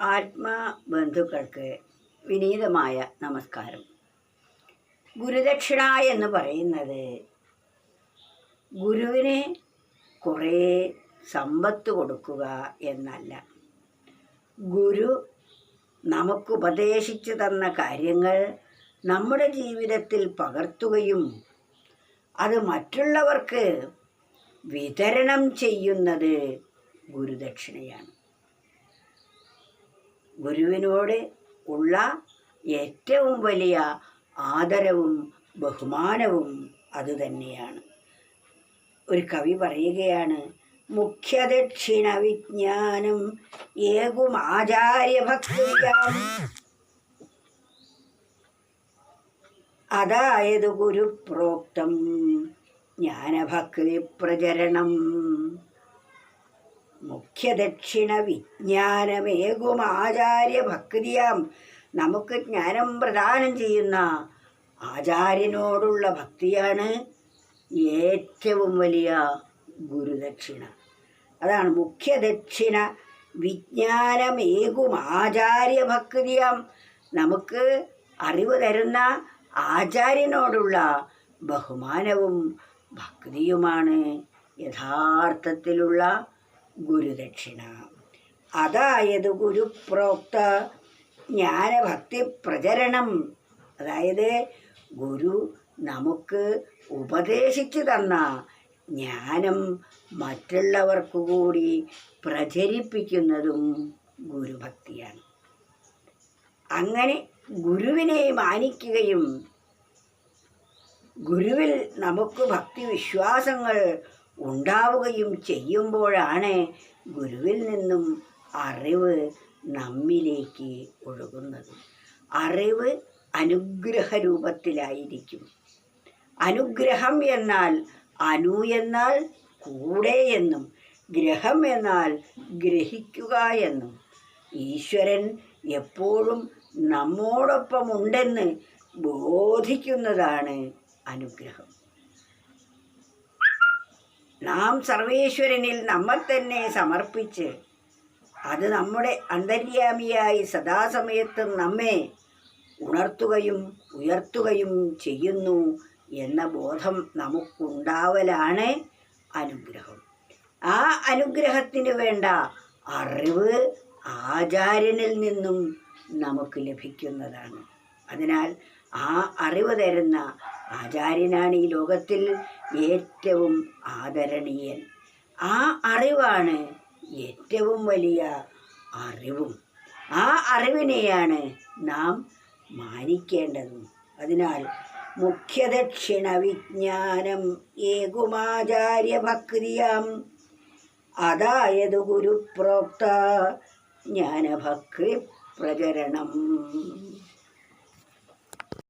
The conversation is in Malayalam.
ആത്മബന്ധുക്കൾക്ക് വിനീതമായ നമസ്കാരം. ഗുരുദക്ഷിണ എന്ന് പറയുന്നത് ഗുരുവിന് കുറേ സമ്പത്ത് കൊടുക്കുക എന്നല്ല. ഗുരു നമുക്ക് ഉപദേശിച്ചു തന്ന കാര്യങ്ങൾ നമ്മുടെ ജീവിതത്തിൽ പകർത്തുകയും അത് മറ്റുള്ളവർക്ക് വിതരണം ചെയ്യുന്നത് ഗുരുദക്ഷിണയാണ്. ഗുരുവിനോട് ഉള്ള ഏറ്റവും വലിയ ആദരവും ബഹുമാനവും അതുതന്നെയാണ് ഒരു കവി പറയുകയാണ് മുഖ്യദക്ഷിണ വിജ്ഞാനം ഏകും ആചാര്യഭക്തിയാം. അതായത് ഗുരുപ്രോക്തം ജ്ഞാനഭക്തി പ്രചരണം മുഖ്യദക്ഷിണ വിജ്ഞാനമേകും ആചാര്യഭക്തിയാം നമുക്ക് ജ്ഞാനം പ്രദാനം ചെയ്യുന്ന ആചാര്യനോടുള്ള ഭക്തിയാണ് ഏറ്റവും വലിയ ഗുരുദക്ഷിണ. അതാണ് മുഖ്യദക്ഷിണ വിജ്ഞാനമേകും ആചാര്യഭക്തിയാം നമുക്ക് അറിവ് തരുന്ന ആചാര്യനോടുള്ള ബഹുമാനവും ഭക്തിയുമാണ് യഥാർത്ഥത്തിലുള്ള ഗുരുദക്ഷിണ. അതായത് ഗുരുപ്രോക്ത ജ്ഞാനഭക്തി പ്രചരണം അതായത് ഗുരു നമുക്ക് ഉപദേശിച്ചു തന്ന ജ്ഞാനം മറ്റുള്ളവർക്ക് കൂടി പ്രചരിപ്പിക്കുന്നതും ഗുരുഭക്തിയാണ്. അങ്ങനെ ഗുരുവിനെ മാനിക്കുകയും ഗുരുവിൽ നമുക്ക് ഭക്തി വിശ്വാസങ്ങൾ ഉണ്ടാവുകയും ചെയ്യുമ്പോഴാണ് ഗുരുവിൽ നിന്നും അറിവ് നമ്മിലേക്ക് ഒഴുകുന്നത്. അറിവ് അനുഗ്രഹ രൂപത്തിലായിരിക്കും അനുഗ്രഹം എന്നാൽ അനു എന്നാൽ കൂടെ എന്നും ഗ്രഹം എന്നാൽ ഗ്രഹിക്കുക എന്നും. ഈശ്വരൻ എപ്പോഴും നമ്മോടൊപ്പം ഉണ്ടെന്ന് ബോധിക്കുന്നതാണ് അനുഗ്രഹം. നാം സർവേശ്വരനിൽ നമ്മൾ തന്നെ സമർപ്പിച്ച് അത് നമ്മുടെ അന്തര്യാമിയായി സദാസമയത്തും നമ്മെ ഉണർത്തുകയും ഉയർത്തുകയും ചെയ്യുന്നു എന്ന ബോധം നമുക്കുണ്ടാവലാണ് അനുഗ്രഹം. ആ അനുഗ്രഹത്തിന് വേണ്ട അറിവ് ആചാര്യനിൽ നിന്നും നമുക്ക് ലഭിക്കുന്നതാണ്. അതിനാൽ ആ അറിവ് തരുന്ന ആചാര്യനാണ് ഈ ലോകത്തിൽ ഏറ്റവും ആദരണീയൻ. ആ അറിവാണ് ഏറ്റവും വലിയ അറിവും. ആ അറിവിനെയാണ് നാം മാനിക്കേണ്ടതും. അതിനാൽ മുഖ്യദക്ഷിണ വിജ്ഞാനം ഏകുമാചാര്യഭക്തിയാം. അതായത് ഗുരുപ്രോക്ത ജ്ഞാനഭക്തി പ്രചരണം.